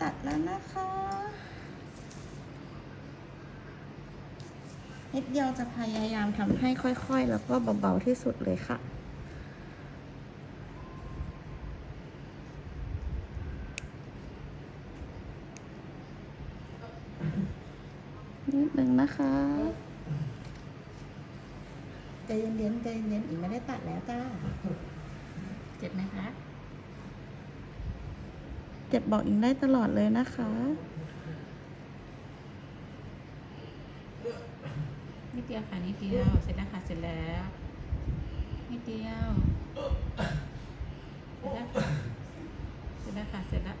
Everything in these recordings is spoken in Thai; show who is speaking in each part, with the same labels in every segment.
Speaker 1: ตัดแล้วนะคะนิดเดียวจะพยายามทำให้ค่อยๆ แล้วก็เบาๆที่สุดเลยค่ะนิดนึงนะคะใจเย็นๆใจเย็นๆอีกไม่ได้ตัดแล้วจ้า
Speaker 2: เจ็บไหมคะ
Speaker 1: เจ็บบอกอิงได้ตลอดเลยนะคะ
Speaker 2: นิดเดียวค่ะนิดเดียวเสร็จแล้วค่ะเสร็จแล้วนิดเดียวเสร็จแล้วค่ะเสร็จแล้วค่ะเสร็จแล้ว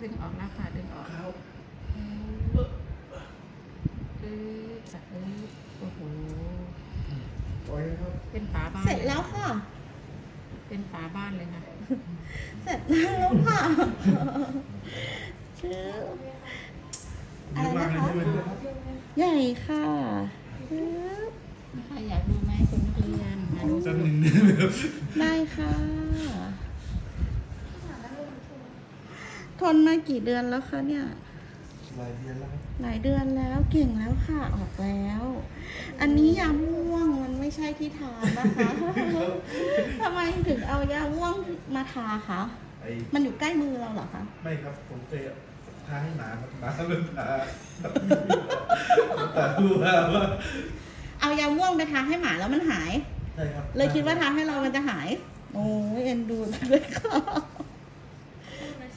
Speaker 2: ดึงออกแล้วค่ะดึงออก อจะเออโอ้โห
Speaker 3: ปล่อยนะครับ
Speaker 2: เป็นฝาบ้าน
Speaker 1: เสร็จแล้วค่ะ
Speaker 2: เป็นฝาบ้านเลยค่ะ
Speaker 1: เสร็จแล้วค่ะชื่ออะไรนะคะ
Speaker 3: เยอมากเลยใช่ไหมครับ
Speaker 1: ใหญ่ค่ะปึ๊บ
Speaker 2: นะคะอยากดูไหมคุณนักเรียนมาดู
Speaker 3: สักหนึ่งได้ไหมครับ
Speaker 1: ได้ค่ะ ทนมากี่เดือนแล้วคะเนี่ย
Speaker 3: หลายเดือนแล้วครับ
Speaker 1: หลายเดือนแล้วเก่งแล้วค่ะออกแล้ว อันนี้ยาม่วงมันไม่ใช่ที่ทานะคะทำไมถึงเอายาม่วงมาทาคะ
Speaker 3: ไอ้
Speaker 1: มันอยู่ใกล้มือเราเหรอคะ
Speaker 3: ไม่ครับผมเคยทาให้หมาครับหมาเริ่มทาตาดูว่าว่า
Speaker 1: เอายาม่วงไปทาให้หมาแล้วมันหาย
Speaker 3: ใช่ครับ
Speaker 1: เลยคิดว่าทาให้เรามันจะหาย โอ้ยเอ็นดูจังเลยค่ะ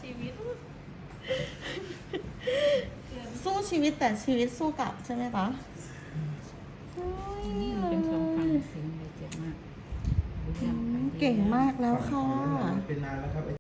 Speaker 2: ชีวิต
Speaker 1: สู้ ชีวิตแต่ชีวิตสู้กลับใช่ไหมคะโอ้ย
Speaker 2: นี่มันเป็นทรงฟันสิงเลยเจ็บมาก
Speaker 1: อืมเก่งมากแล้วค่ะ
Speaker 3: เป็นนานแล้วครับ